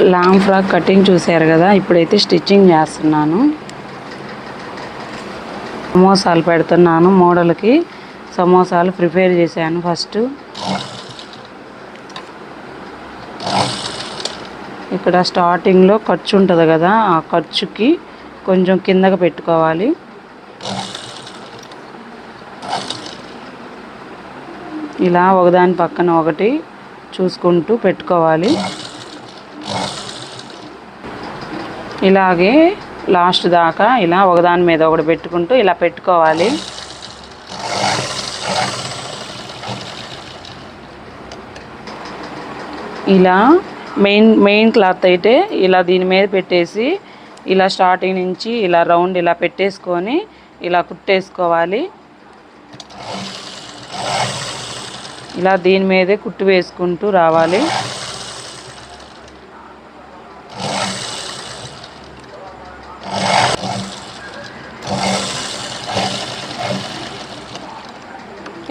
Long frock cutting చూశారు కదా ఇప్పుడైతే స్టిచ్చింగ్ చేస్తున్నాను. సమోసాలు పెడుతున్నాను మోడల్కి. సమోసాలు ప్రిపేర్ చేశాను ఫస్ట్. ఇక్కడ స్టార్టింగ్లో ఖర్చు ఉంటుంది కదా ఆ ఖర్చుకి కొంచెం కిందకి పెట్టుకోవాలి. ఇలా ఒకదాని పక్కన ఒకటి చూసుకుంటూ పెట్టుకోవాలి. ఇలాగే లాస్ట్ దాకా ఇలా ఒకదాని మీద ఒకటి పెట్టుకుంటూ ఇలా పెట్టుకోవాలి. ఇలా మెయిన్ మెయిన్ క్లాత్ అయితే ఇలా దీని మీద పెట్టేసి ఇలా స్టార్టింగ్ నుంచి ఇలా రౌండ్ ఇలా పెట్టేసుకొని ఇలా కుట్టేసుకోవాలి. ఇలా దీని మీదే కుట్టు వేసుకుంటూ రావాలి.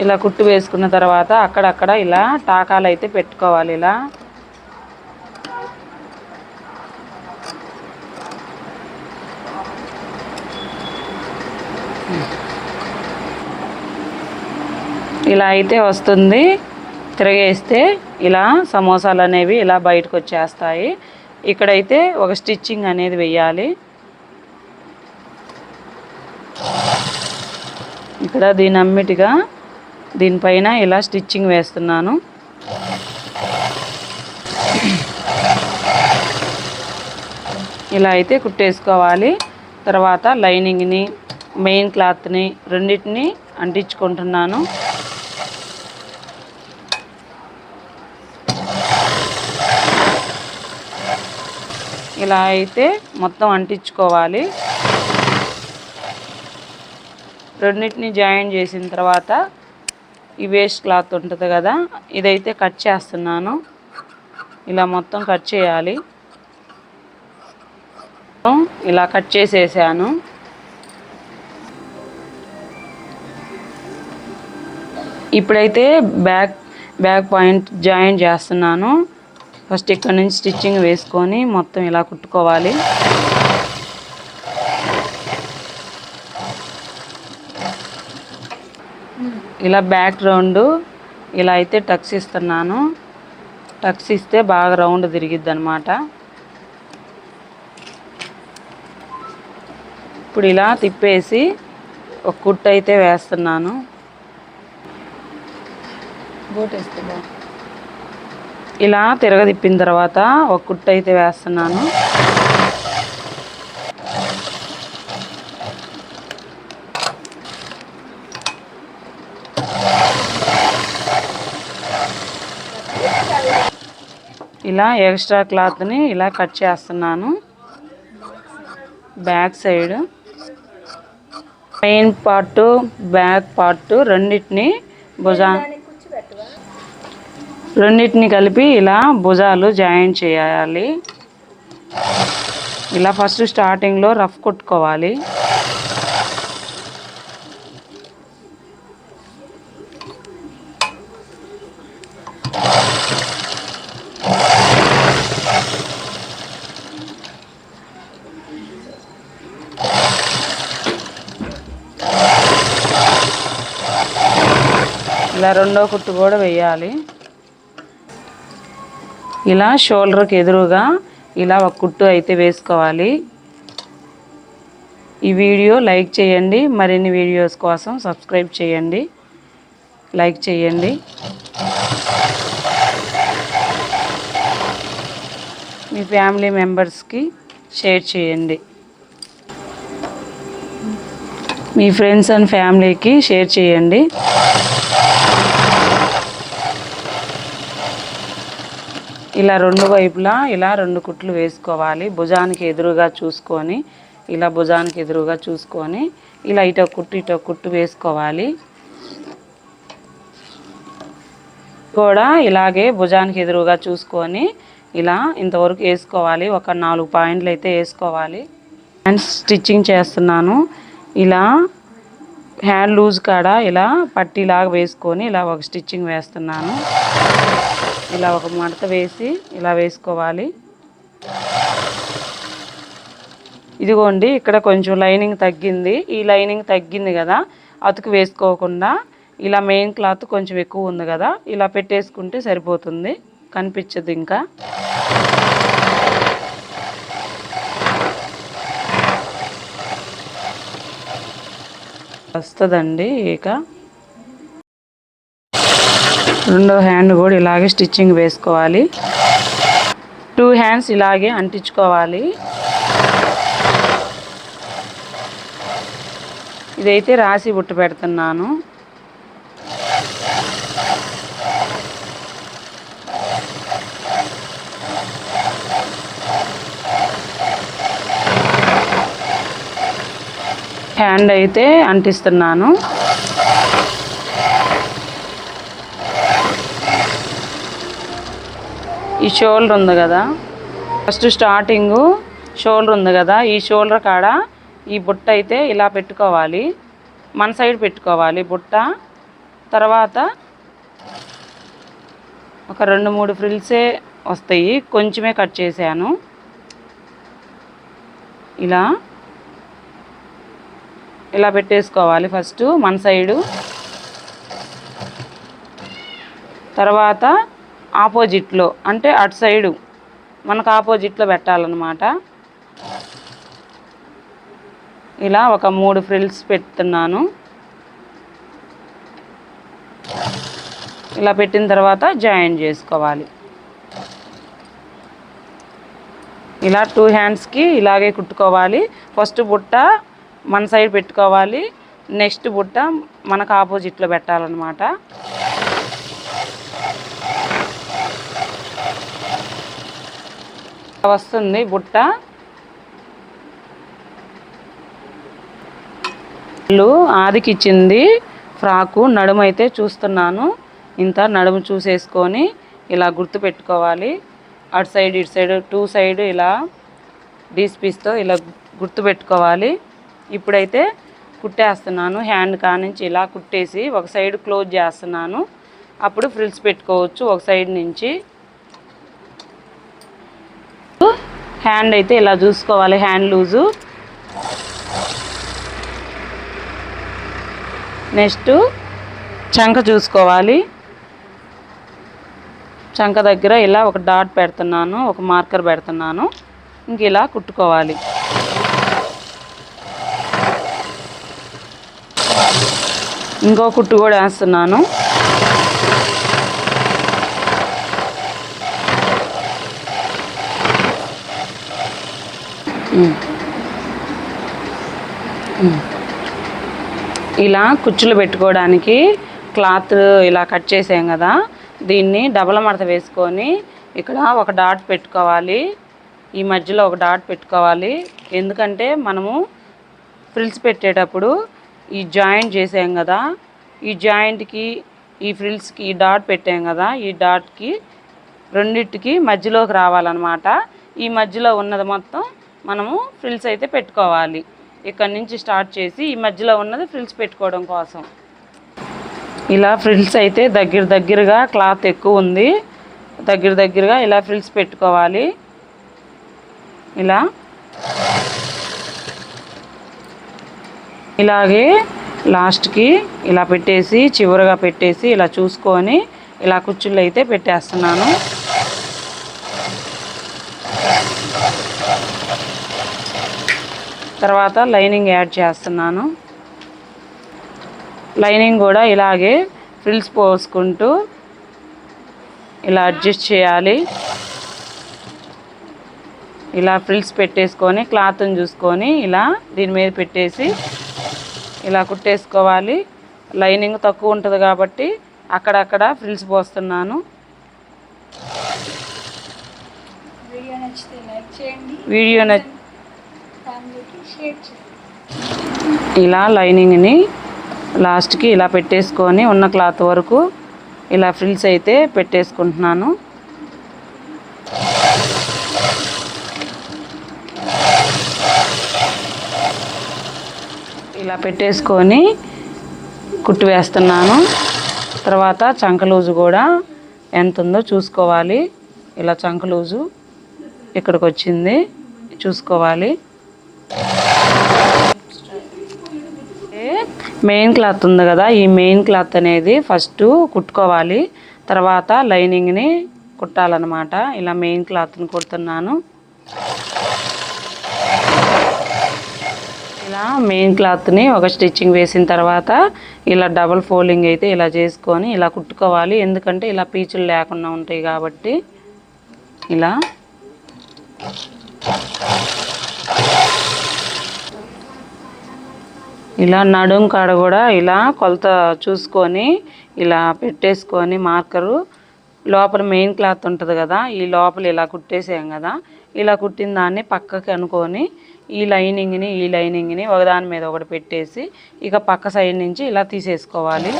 ఇలా కుట్టు వేసుకున్న తర్వాత అక్కడక్కడ ఇలా టాకాలు అయితే పెట్టుకోవాలి ఇలా. ఇలా అయితే వస్తుంది. తిరగేస్తే ఇలా సమోసాలు అనేవి ఇలా బయటకు వచ్చేస్తాయి ఇక్కడైతే ఒక స్టిచ్చింగ్ అనేది వెయ్యాలి. ఇక్కడ దీని అమ్మిటిగా దీనిపైన ఇలా స్టిచ్చింగ్ వేస్తున్నాను. ఇలా అయితే కుట్టేసుకోవాలి. తర్వాత లైనింగ్ని మెయిన్ క్లాత్ని రెండింటిని అంటించుకుంటున్నాను. ఇలా అయితే మొత్తం అంటించుకోవాలి. రెండింటిని జాయిన్ చేసిన తర్వాత ఈ వేస్ట్ క్లాత్ ఉంటుంది కదా ఇదైతే కట్ చేస్తున్నాను. ఇలా మొత్తం కట్ చేయాలి. ఇలా కట్ చేసేసాను. ఇప్పుడైతే బ్యాక్ బ్యాక్ పాయింట్ జాయిన్ చేస్తున్నాను. ఫస్ట్ ఇక్కడ నుంచి స్టిచ్చింగ్ వేసుకొని మొత్తం ఇలా కుట్టుకోవాలి. ఇలా బ్యాక్ రౌండ్ ఇలా అయితే టక్స్ ఇస్తున్నాను. టక్స్ ఇస్తే బాగా రౌండ్ తిరిగిద్ది అనమాట ఇప్పుడు ఇలా తిప్పేసి ఒక కుట్టు అయితే వేస్తున్నాను. ఇలా తిరగదిప్పిన తర్వాత ఒక కుట్టు అయితే వేస్తున్నాను. ఇలా ఎక్స్ట్రా క్లాత్ని ఇలా కట్ చేస్తున్నాను. Back side. Main part back part రెండింటిని భుజా రెండింటిని కలిపి ఇలా భుజాలు జాయిన్ చేయాలి. ఇలా ఫస్ట్ స్టార్టింగ్లో రఫ్ కొట్టుకోవాలి. ఇలా రెండో కుట్టు కూడా వేయాలి ఇలా షోల్డర్కి ఎదురుగా ఇలా ఒక కుట్టు అయితే వేసుకోవాలి. ఈ వీడియో లైక్ చేయండి మరిన్ని వీడియోస్ కోసం సబ్స్క్రైబ్ చేయండి లైక్ చేయండి. మీ ఫ్యామిలీ మెంబర్స్కి షేర్ చేయండి. మీ ఫ్రెండ్స్ అండ్ ఫ్యామిలీకి షేర్ చేయండి. ఇలా రెండు వైపులా ఇలా రెండు కుట్లు వేసుకోవాలి. భుజానికి ఎదురుగా చూసుకొని ఇలా భుజానికి ఎదురుగా చూసుకొని ఇలా ఇటో కుట్టు ఇటో కుట్టు వేసుకోవాలి. కూడా ఇలాగే భుజానికి ఎదురుగా చూసుకొని ఇలా ఇంతవరకు వేసుకోవాలి. ఒక నాలుగు పాయింట్లు అయితే వేసుకోవాలి. హ్యాండ్ స్టిచ్చింగ్ చేస్తున్నాను. ఇలా హ్యాండ్ లూజ్ కాడ ఇలా పట్టీలాగా వేసుకొని ఇలా ఒక స్టిచ్చింగ్ వేస్తున్నాను. ఇలా ఒక మడత వేసి ఇలా వేసుకోవాలి. ఇదిగోండి ఇక్కడ కొంచెం లైనింగ్ తగ్గింది. ఈ లైనింగ్ తగ్గింది కదా అతుకు వేసుకోకుండా ఇలా మెయిన్ క్లాత్ కొంచెం ఎక్కువ ఉంది కదా ఇలా పెట్టేసుకుంటే సరిపోతుంది. కనిపించదు ఇంకా. వస్తుందండి ఇక. రెండో హ్యాండ్ కూడా ఇలాగే స్టిచ్చింగ్ వేసుకోవాలి. టూ హ్యాండ్స్ ఇలాగే అంటించుకోవాలి. ఇదైతే రాసి బుట్ట పెడుతున్నాను. హ్యాండ్ అయితే అంటిస్తున్నాను. ఈ షోల్డర్ ఉంది కదా. ఫస్ట్ స్టార్టింగ్ షోల్డర్ ఉంది కదా. ఈ షోల్డర్ కాడ ఈ బుట్ట అయితే ఇలా పెట్టుకోవాలి. మన సైడ్ పెట్టుకోవాలి బుట్ట. తర్వాత ఒక రెండు మూడు ఫ్రిల్సే వస్తాయి. కొంచెమే కట్ చేశాను. ఇలా. ఇలా పెట్టేసుకోవాలి ఫస్ట్ మన సైడు. తర్వాత ఆపోజిట్లో అంటే అటు సైడు మనకు ఆపోజిట్లో పెట్టాలన్నమాట. ఇలా ఒక మూడు ఫ్రిల్స్ పెడుతున్నాను. ఇలా పెట్టిన తర్వాత జాయిన్ చేసుకోవాలి. ఇలా టూ హ్యాండ్స్కి ఇలాగే కుట్టుకోవాలి. ఫస్ట్ బుట్ట మన సైడ్ పెట్టుకోవాలి. నెక్స్ట్ బుట్ట మనకు ఆపోజిట్లో పెట్టాలన్నమాట. వస్తుంది బుట్ట. ఆదికిచ్చింది ఆదికి ఇచ్చింది ఫ్రాకు. నడుము అయితే చూస్తున్నాను. ఇంత నడుము చూసేసుకొని ఇలా గుర్తు పెట్టుకోవాలి అటు సైడ్ ఇటు సైడ్ టూ సైడ్ ఇలా డీస్ పీస్తో ఇలా గుర్తు పెట్టుకోవాలి ఇప్పుడైతే కుట్టేస్తున్నాను. హ్యాండ్ కానించి ఇలా కుట్టేసి ఒక సైడ్ క్లోజ్ చేస్తున్నాను. అప్పుడు ఫ్రిల్స్ పెట్టుకోవచ్చు ఒక సైడ్ నుంచి. హ్యాండ్ అయితే ఇలా చూసుకోవాలి హ్యాండ్ లూజు. నెక్స్ట్ చంక చూసుకోవాలి. చంక దగ్గర ఇలా ఒక డాట్ పెడుతున్నాను ఒక మార్కర్ పెడుతున్నాను. ఇంక ఇలా కుట్టుకోవాలి. ఇంకో కుట్టు కూడా వేస్తున్నాను. ఇలా కుచ్చులు పెట్టుకోవడానికి క్లాత్ ఇలా కట్ చేసాం కదా. దీన్ని డబల మడత వేసుకొని ఇక్కడ ఒక డాట్ పెట్టుకోవాలి. ఈ మధ్యలో ఒక డాట్ పెట్టుకోవాలి. ఎందుకంటే మనము ఫ్రిల్స్ పెట్టేటప్పుడు ఈ జాయింట్ చేసాం కదా. ఈ జాయింట్కి ఈ ఫ్రిల్స్కి ఈ డాట్ పెట్టాం కదా. ఈ డాట్కి రెండిటికి మధ్యలోకి రావాలన్నమాట. ఈ మధ్యలో ఉన్నది మొత్తం మనము ఫ్రిల్స్ అయితే పెట్టుకోవాలి. ఇక్కడ నుంచి స్టార్ట్ చేసి ఈ మధ్యలో ఉన్నది ఫ్రిల్స్ పెట్టుకోవడం కోసం. ఇలా ఫ్రిల్స్ అయితే దగ్గర దగ్గరగా క్లాత్ ఎక్కువ ఉంది. దగ్గర దగ్గరగా ఇలా ఫ్రిల్స్ పెట్టుకోవాలి. ఇలా. ఇలాగే లాస్ట్కి ఇలా పెట్టేసి చివరగా పెట్టేసి ఇలా చూసుకొని ఇలా కుచ్చుళ్ళు అయితే పెట్టేస్తున్నాను. తర్వాత లైనింగ్ యాడ్ చేస్తున్నాను. లైనింగ్ కూడా ఇలాగే ఫ్రిల్స్ పోసుకుంటూ ఇలా అడ్జస్ట్ చేయాలి. ఇలా ఫ్రిల్స్ పెట్టేసుకొని క్లాత్ని చూసుకొని ఇలా దీని మీద పెట్టేసి ఇలా కుట్టేసుకోవాలి. లైనింగ్ తక్కువ ఉంటుంది కాబట్టి అక్కడక్కడ ఫ్రిల్స్ పోస్తున్నాను. వీడియో నచ్చితే లైక్ చేయండి. వీడియో న ఫ్యామిలీకి షేర్ చేయండి ఇలా లైనింగ్ని లాస్ట్కి ఇలా పెట్టేసుకొని ఉన్న క్లాత్ వరకు ఇలా ఫ్రిల్స్ అయితే పెట్టేసుకుంటున్నాను. ఇలా పెట్టేసుకొని కుట్టు వేస్తున్నాను. తర్వాత చంక లూజు కూడా ఎంత ఉందో చూసుకోవాలి. ఇలా చంక లూజు ఇక్కడికి వచ్చింది. చూసుకోవాలి. మెయిన్ క్లాత్ ఉంది కదా ఈ మెయిన్ క్లాత్ అనేది ఫస్ట్ కుట్టుకోవాలి. తర్వాత లైనింగ్ని కుట్టాలన్నమాట. ఇలా మెయిన్ క్లాత్ని కుడుతున్నాను. ఇలా మెయిన్ క్లాత్ని ఒక స్టిచ్చింగ్ వేసిన తర్వాత ఇలా డబుల్ ఫోల్డింగ్ అయితే ఇలా చేసుకొని ఇలా కుట్టుకోవాలి. ఎందుకంటే ఇలా పీచులు లేకుండా ఉంటాయి కాబట్టి. ఇలా. ఇలా నడుం కాడ కూడా ఇలా కొలత చూసుకొని ఇలా పెట్టేసుకొని మార్కరు. లోపల మెయిన్ క్లాత్ ఉంటుంది కదా ఈ లోపల ఇలా కుట్టేసాం కదా. ఇలా కుట్టిన దాన్ని పక్కకి అనుకొని ఈ లైనింగ్ని ఈ లైనింగ్ని ఒకదాని మీద ఒకటి పెట్టేసి ఇక పక్క సైడ్ నుంచి ఇలా తీసేసుకోవాలి.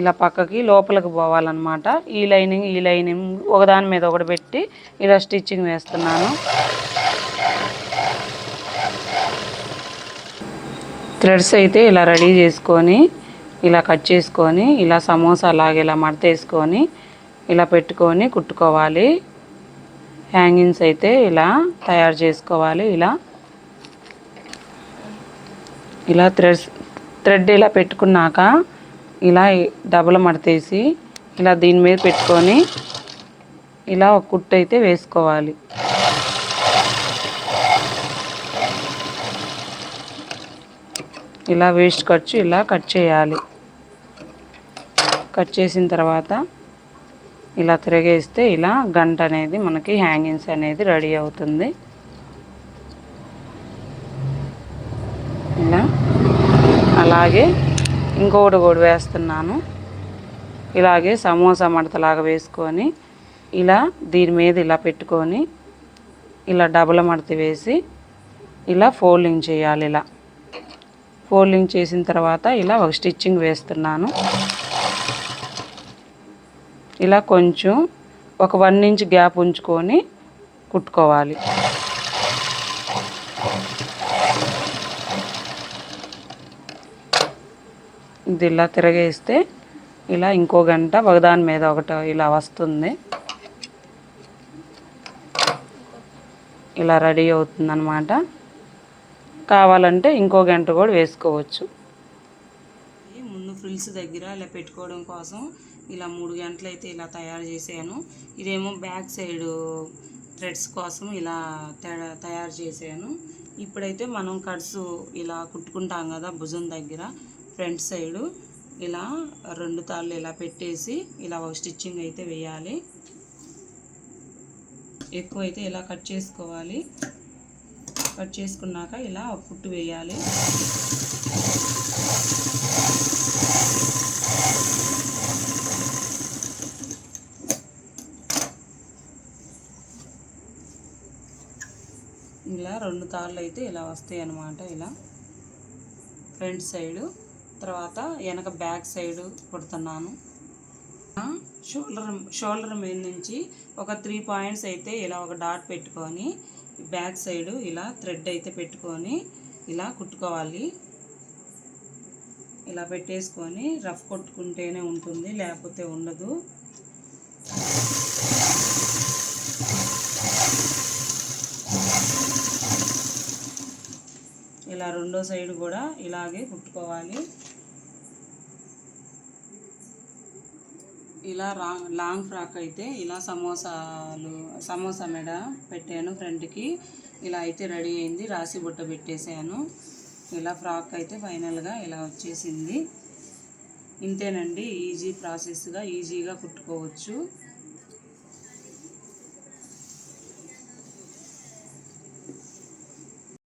ఇలా పక్కకి లోపలికి పోవాలన్నమాట. ఈ లైనింగ్ ఈ లైనింగ్ ఒకదాని మీద ఒకటి పెట్టి ఇలా స్టిచ్చింగ్ వేస్తున్నాను. థ్రెడ్స్ అయితే ఇలా రెడీ చేసుకొని ఇలా కట్ చేసుకొని ఇలా సమోసా లాగా ఇలా మడతేసుకొని ఇలా పెట్టుకొని కుట్టుకోవాలి. హ్యాంగింగ్స్ అయితే ఇలా తయారు చేసుకోవాలి. ఇలా ఇలా థ్రెడ్స్ థ్రెడ్ ఇలా పెట్టుకున్నాక ఇలా డబుల్ మడతేసి ఇలా దీని మీద పెట్టుకొని ఇలా ఒక కుట్టు అయితే వేసుకోవాలి. ఇలా వేస్ట్ ఖర్చు ఇలా కట్ చేయాలి. కట్ చేసిన తర్వాత ఇలా తిరగేస్తే ఇలా గంట అనేది మనకి హ్యాంగింగ్స్ అనేది రెడీ అవుతుంది. ఇలా అలాగే ఇంకొకటి కూడా వేస్తున్నాను. ఇలాగే సమోసా మడతలాగా వేసుకొని ఇలా దీని మీద ఇలా పెట్టుకొని ఇలా డబుల్ మడత వేసి ఇలా ఫోల్డింగ్ చేయాలి ఇలా. ఫోల్డింగ్ చేసిన తర్వాత ఇలా ఒక స్టిచ్చింగ్ వేస్తున్నాను. ఇలా కొంచెం ఒక వన్ ఇంచ్ గ్యాప్ ఉంచుకొని కుట్టుకోవాలి. ఇది ఇలా తిరగేస్తే ఇలా ఇంకో గంట ఒకదాని మీద ఒకటి ఇలా వస్తుంది. ఇలా రెడీ అవుతుంది కావాలంటే ఇంకో గంట కూడా వేసుకోవచ్చు. ముందు ఫ్రిల్స్ దగ్గర ఇలా పెట్టుకోవడం కోసం ఇలా మూడు గంటలు అయితే ఇలా తయారు చేశాను. ఇదేమో బ్యాక్ సైడ్ థ్రెడ్స్ కోసం ఇలా తయారు చేశాను. ఇప్పుడైతే మనం కట్స్ ఇలా కుట్టుకుంటాం కదా భుజం దగ్గర ఫ్రంట్ సైడు ఇలా రెండు తాళ్ళు ఇలా పెట్టేసి ఇలా ఒక స్టిచ్చింగ్ అయితే వేయాలి. ఎక్కువ అయితే ఇలా కట్ చేసుకోవాలి. కట్ చేసుకున్నాక ఇలా పుట్టు వేయాలి. ఇలా రెండు తాళ్ళు అయితే ఇలా వస్తాయి అన్నమాట ఇలా. ఫ్రంట్ సైడు తర్వాత వెనక బ్యాక్ సైడు కుడుతున్నాను. షోల్డర్ షోల్డర్ మీద నుంచి ఒక త్రీ పాయింట్స్ అయితే ఇలా ఒక డాట్ పెట్టుకొని బ్యాక్ సైడు ఇలా థ్రెడ్ అయితే పెట్టుకొని ఇలా కుట్టుకోవాలి. ఇలా పెట్టేసుకొని రఫ్ కొట్టుకుంటేనే ఉంటుంది లేకపోతే ఉండదు. ఇలా రెండో సైడ్ కూడా ఇలాగే కుట్టుకోవాలి. ఇలా రా లాంగ్ ఫ్రాక్ అయితే ఇలా సమోసాలు సమోసా మెడ పెట్టాను ఫ్రంట్కి ఇలా అయితే రెడీ అయింది రాసి బుట్ట పెట్టేశాను. ఇలా ఫ్రాక్ అయితే ఫైనల్గా ఇలా వచ్చేసింది. ఇంతేనండి ఈజీ ప్రాసెస్గా ఈజీగా కుట్టుకోవచ్చు.